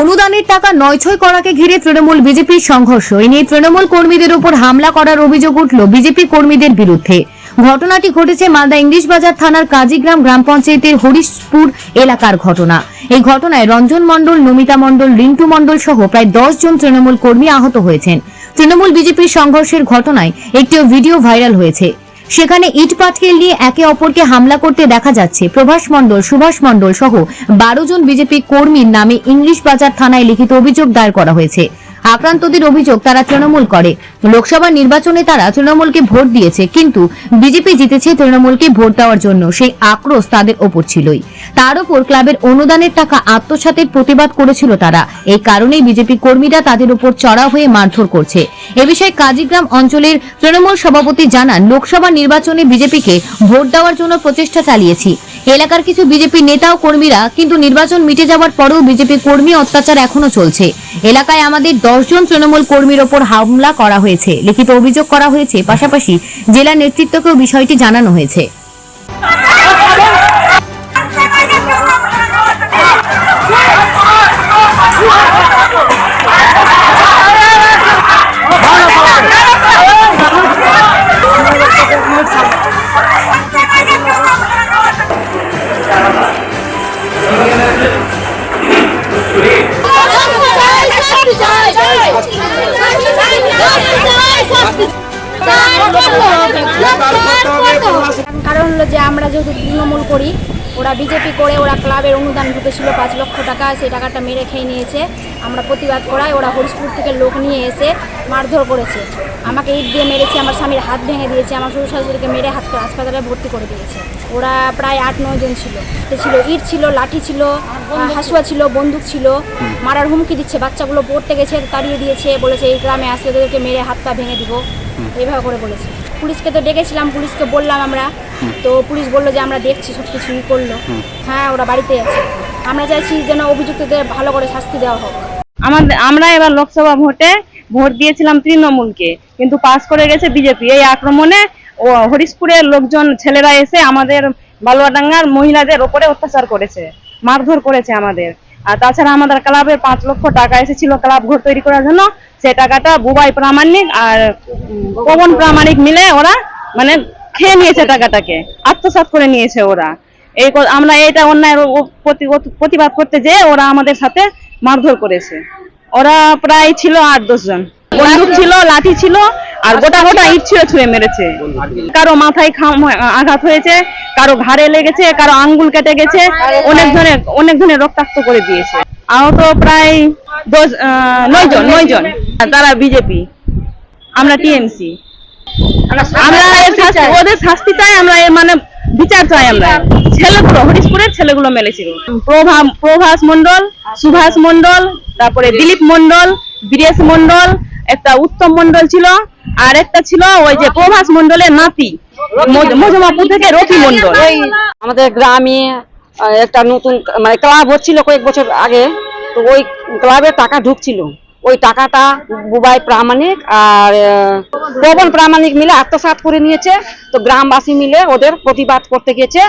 অনুদানের টাকা নয়ছয় করাকে ঘিরে তৃণমূল বিজেপির সংঘর্ষ। এ নিয়ে তৃণমূল কর্মীদের উপর হামলা করার অভিযোগ উঠল বিজেপি কর্মীদের বিরুদ্ধে। ঘটনাটি ঘটেছে মালদা ইংলিশ বাজার থানার কাজীগ্রাম গ্রাম পঞ্চায়েতের হরিশপুর এলাকার ঘটনা। এই ঘটনায় রঞ্জন মণ্ডল, নমিতা মণ্ডল, রিন্টু মণ্ডল সহ প্রায় দশ জন তৃণমূল কর্মী আহত হয়েছেন। তৃণমূল বিজেপির সংঘর্ষের ঘটনায় একটি ভিডিও ভাইরাল হয়েছে। সেখানে ইট পাটকেল নিয়ে একে অপরকে হামলা করতে দেখা যাচ্ছে। প্রভাস মণ্ডল, সুভাষ মণ্ডল সহ বারো জন বিজেপি কর্মীর নামে ইংলিশ বাজার থানায় লিখিত অভিযোগ দায়ের করা হয়েছে। আক্রান্তদের অভিযোগ তারা তৃণমূল করে। লোকসভা নির্বাচনে তারা তৃণমূলকে ভোট দিয়েছে, কিন্তু বিজেপি জিতেছে তৃণমূলকে ভোট দেওয়ার জন্য। সেই আক্রোশ তাদের ওপর ছিলই। তার উপর ক্লাবের অনুদানের টাকা আত্মসাতের প্রতিবাদ করেছিল তারা। এই কারণেই বিজেপি কর্মীরা তাদের উপর চড়া হয়ে মারধর করছে। এ বিষয়ে কাজীগ্রাম অঞ্চলের তৃণমূল সভাপতি জানান, লোকসভা নির্বাচনে বিজেপিকে ভোট দেওয়ার জন্য প্রচেষ্টা চালিয়েছি। এলাকার কিছু বিজেপি নেতা ও কর্মীরা কিন্তু নির্বাচন মিটে যাওয়ার পরেও বিজেপি কর্মী অত্যাচার এখনও চলছে এলাকায় আমাদের দশজন তৃণমূল কর্মীর ওপর হামলা করা হয়েছে লিখিত অভিযোগ করা হয়েছে পাশাপাশি জেলা নেতৃত্বকেও বিষয়টি জানানো হয়েছে যেহেতু তৃণমূল করি ওরা বিজেপি করে ওরা ক্লাবের অনুদান ঢুকেছিল পাঁচ লক্ষ টাকা সেই টাকাটা মেরে খেয়ে নিয়েছে। আমরা প্রতিবাদ করাই ওরা হরিশপুর থেকে লোক নিয়ে এসে মারধর করেছে। আমাকে ইট দিয়ে মেরেছে আমার স্বামীর হাত ভেঙে দিয়েছে আমার শ্বশুর শাশুড়িকে মেরে হাত হাসপাতালে ভর্তি করে দিয়েছে। ওরা প্রায় আট নয় জন ছিল। ছিল ইট ছিল লাঠি ছিল হাসুয়া ছিল বন্দুক ছিল মারার হুমকি দিচ্ছে বাচ্চাগুলো পড়তে গেছে তাড়িয়ে দিয়েছে বলেছে এই গ্রামে আসলে তোদেরকে মেরে হাত পা ভেঙে দিব। এইভাবে করে বলেছে। পুলিশকে তো ডেকেছিলাম পুলিশকে বললাম আমরা। তো পুলিশ বলল যে আমরা দেখছি সব কিছু ই করল। হ্যাঁ ওরা বাড়িতে আছে। আমরা চাইছি যেন অভিযুক্তদের ভালো করে শাস্তি দেওয়া হোক। আমাদের আমরা এবার লোকসভা ভোটে ভোট দিয়েছিলাম তৃণমূলকে কিন্তু পাস করে গেছে বিজেপি। এই আক্রমণে ও হরিশপুরের লোকজন ছেলেরা এসে আমাদের বালুয়াডাঙ্গার মহিলাদের ওপরে অত্যাচার করেছে মারধর করেছে আমাদের। আর তাছাড়া আমাদের ক্লাবের পাঁচ লক্ষ টাকা এসেছিল ক্লাব ঘর তৈরি করার জন্য। সে টাকাটা বুবাই প্রামাণিক আর পবন প্রামাণিক মিলে ওরা মানে খেয়ে নিয়েছে টাকাটাকে আত্মসাত করে নিয়েছে ওরা। এই আমরা এটা অন্যায় প্রতিবাদ করতে যেয়ে ওরা আমাদের সাথে মারধর করেছে। ওরা প্রায় ছিল আট দশ জন। বন্দুক ছিল লাঠি ছিল আর গোটা গোটা ইট ছুঁড়ে ছুঁড়ে মেরেছে। কারও মাথায় খাম আঘাত হয়েছে কারও ঘাড়ে লেগেছে কারও আঙ্গুল কেটে গেছে অনেক ধরনের অনেক ধরনের রক্তাক্ত করে দিয়েছে। আহত প্রায় দশ নয় জন নয় জন। তারা বিজেপি। আমরা টিএমসি। আমরা ওদের শাস্তি চাই আমরা মানে বিচার চাই আমরা। ছেলেগুলো হরিশপুরের ছেলেগুলো মেলেছিল। প্রভা প্রভাস মন্ডল সুভাষ মন্ডল তারপরে দিলীপ মন্ডল বীরেশ মন্ডল একটা উত্তম মন্ডল ছিল, আর একটা ছিল ওই যে প্রভাস মন্ডলের নাতি, মজ- মজমাপুর থেকে রফি মন্ডল আমাদের গ্রামে একটা নতুন মানে ক্লাব হচ্ছিল কয়েক বছর আগে, তো ওই ক্লাবের টাকা ঢুকছিল। ওই টাকাটা বুবাই প্রামাণিক আর পবন প্রামাণিক মিলে আত্মসাৎ করে নিয়েছে। তো গ্রামবাসী মিলে ওদের প্রতিবাদ করতে গেছে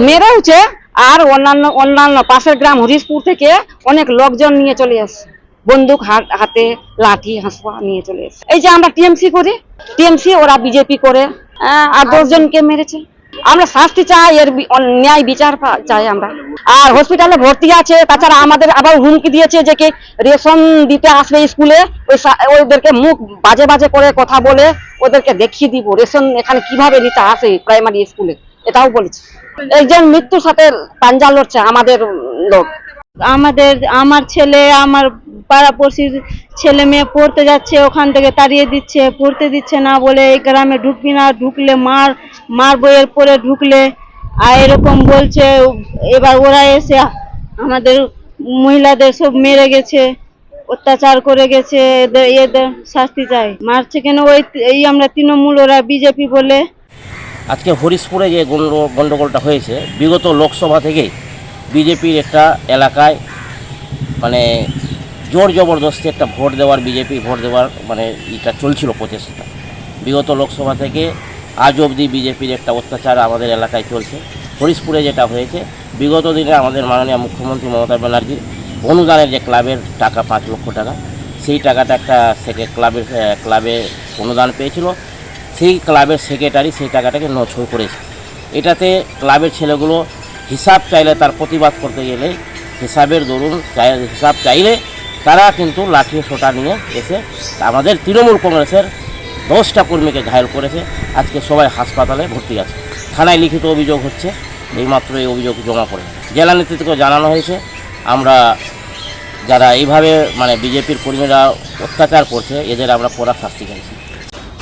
মেরেওছে আর অন্যান্য অন্যান্য পাশের গ্রাম হরিশপুর থেকে অনেক লোকজন নিয়ে চলে আসছে। বন্দুক হাত লাঠি হাঁসুয়া নিয়ে চলে এসছে। এই যে আমরা টিএমসি করি টিএমসি ওরা বিজেপি করে আহ, আর দশজনকে মেরেছে। আমরা শাস্তি চাই এর ন্যায় বিচার চাই আমরা। আর হসপিটালে ভর্তি আছে তাছাড়া আমাদের আবার হুমকি দিয়েছে যে কি রেশন দিতে আসবে স্কুলে ওই ওদেরকে মুখ বাজে বাজে করে কথা বলে ওদেরকে দেখিয়ে দিব রেশন এখানে কীভাবে দিতে আসে প্রাইমারি স্কুলে এটাও বলেছে। একজন মৃত্যুর সাথে পাঞ্জা লড়ছে আমাদের লোক। আমাদের আমার ছেলে আমার পাড়াপড়শির ছেলে মেয়ে পড়তে যাচ্ছে, ওখান থেকে তাড়িয়ে দিচ্ছে, পড়তে দিচ্ছে না বলে এই গ্রামে ঢুকবি না, ঢুকলে মার মার বইয়ের পরে ঢুকলে। আর এরকম বলছে, এবার ওরা এসে আমাদের মহিলাদের সব মেরে গেছে, অত্যাচার করে গেছে, এদের এদের শাস্তি চাই। মারছে কেন? ওই এই আমরা তৃণমূল, ওরা বিজেপি বলে। আজকে হরিশপুরে যে গন্ডগোলটা হয়েছে, বিগত লোকসভা থেকেই বিজেপির একটা এলাকায় মানে জোর জবরদস্তি একটা ভোট দেওয়ার বিজেপি ভোট দেওয়ার মানে এটা চলছিল প্রচেষ্টা বিগত লোকসভা থেকে আজ অবধি বিজেপির একটা অত্যাচার আমাদের এলাকায় চলছে। হরিশপুরে যেটা হয়েছে, বিগত দিনে আমাদের মাননীয় মুখ্যমন্ত্রী মমতা ব্যানার্জির অনুদানের যে ক্লাবের টাকা, পাঁচ লক্ষ টাকা, সেই টাকাটা একটা সেকে, ক্লাবের ক্লাবে অনুদান পেয়েছিল। সেই ক্লাবের সেক্রেটারি সেই টাকাটাকে নছল করেছে। এটাতে ক্লাবের ছেলেগুলো হিসাব চাইলে তার প্রতিবাদ করতে গেলে হিসাবের দরুন হিসাব চাইলে তারা কিন্তু লাঠি সোটা নিয়ে এসে আমাদের তৃণমূল কংগ্রেসের দশটা কর্মীকে ঘায়ল করেছে। আজকে সবাই হাসপাতালে ভর্তি আছে। থানায় লিখিত অভিযোগ হচ্ছে, এইমাত্র এই অভিযোগ জমা করে জেলা নেতৃত্বকে জানানো হয়েছে, আমরা যারা এইভাবে মানে বিজেপির কর্মীরা অত্যাচার করছে, এদের আমরা কড়া শাস্তি চাইছি।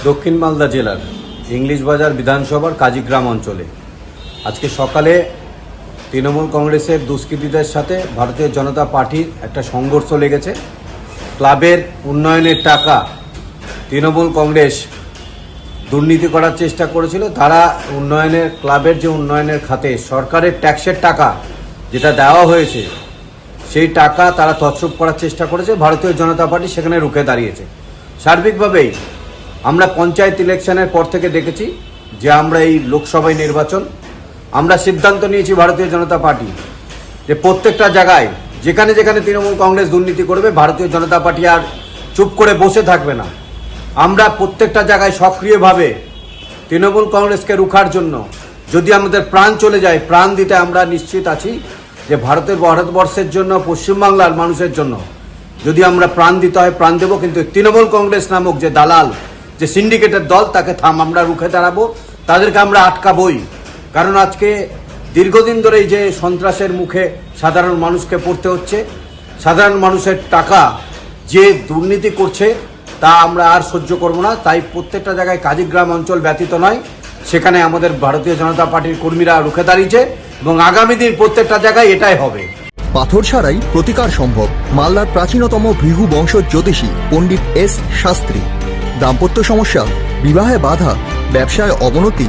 দক্ষিণ মালদা জেলার ইংলিশ বাজার বিধানসভার কাজীগ্রাম অঞ্চলে আজকে সকালে তৃণমূল কংগ্রেসের দুষ্কৃতীদের সাথে ভারতীয় জনতা পার্টির একটা সংঘর্ষ লেগেছে। ক্লাবের উন্নয়নের টাকা তৃণমূল কংগ্রেস দুর্নীতি করার চেষ্টা করেছিল। তারা উন্নয়নের, ক্লাবের যে উন্নয়নের খাতে সরকারের ট্যাক্সের টাকা যেটা দেওয়া হয়েছে, সেই টাকা তারা তছরূপ করার চেষ্টা করেছে। ভারতীয় জনতা পার্টি সেখানে রুখে দাঁড়িয়েছে। সার্বিকভাবেই আমরা পঞ্চায়েত ইলেকশনের পর থেকে দেখেছি যে আমরা এই লোকসভায় নির্বাচন আমরা সিদ্ধান্ত নিয়েছি ভারতীয় জনতা পার্টি যে প্রত্যেকটা জায়গায়, যেখানে যেখানে তৃণমূল কংগ্রেস দুর্নীতি করবে, ভারতীয় জনতা পার্টি আর চুপ করে বসে থাকবে না। আমরা প্রত্যেকটা জায়গায় সক্রিয়ভাবে তৃণমূল কংগ্রেসকে রুখার জন্য যদি আমাদের প্রাণ চলে যায়, প্রাণ দিতে আমরা নিশ্চিত আছি যে ভারতের, ভারতবর্ষের জন্য, পশ্চিমবাংলার মানুষের জন্য যদি আমরা প্রাণ দিতে হয়, প্রাণ দেবো, কিন্তু তৃণমূল কংগ্রেস নামক যে দালাল, যে সিন্ডিকেটের দল, তাকে থাম, আমরা রুখে দাঁড়াবো, তাদেরকে আমরা আটকাবই। কারণ আজকে দীর্ঘদিন ধরেই যে সন্ত্রাসের মুখে সাধারণ মানুষকে পড়তে হচ্ছে, সাধারণ মানুষের টাকা যে দুর্নীতি করছে তা আমরা আর সহ্য করব না। তাই প্রত্যেকটা জায়গায় কাজীগ্রাম অঞ্চল ব্যতীত নয়, সেখানে আমাদের ভারতীয় জনতা পার্টির কর্মীরা রুখে দাঁড়িয়েছে এবং আগামী দিন প্রত্যেকটা জায়গায় এটাই হবে। পাথর ছাড়াই প্রতিকার সম্ভব। মালদার প্রাচীনতম ভৃহু বংশ জ্যোতিষী পণ্ডিত এস শাস্ত্রী। দাম্পত্য সমস্যা, বিবাহে বাধা, ব্যবসায় অবনতি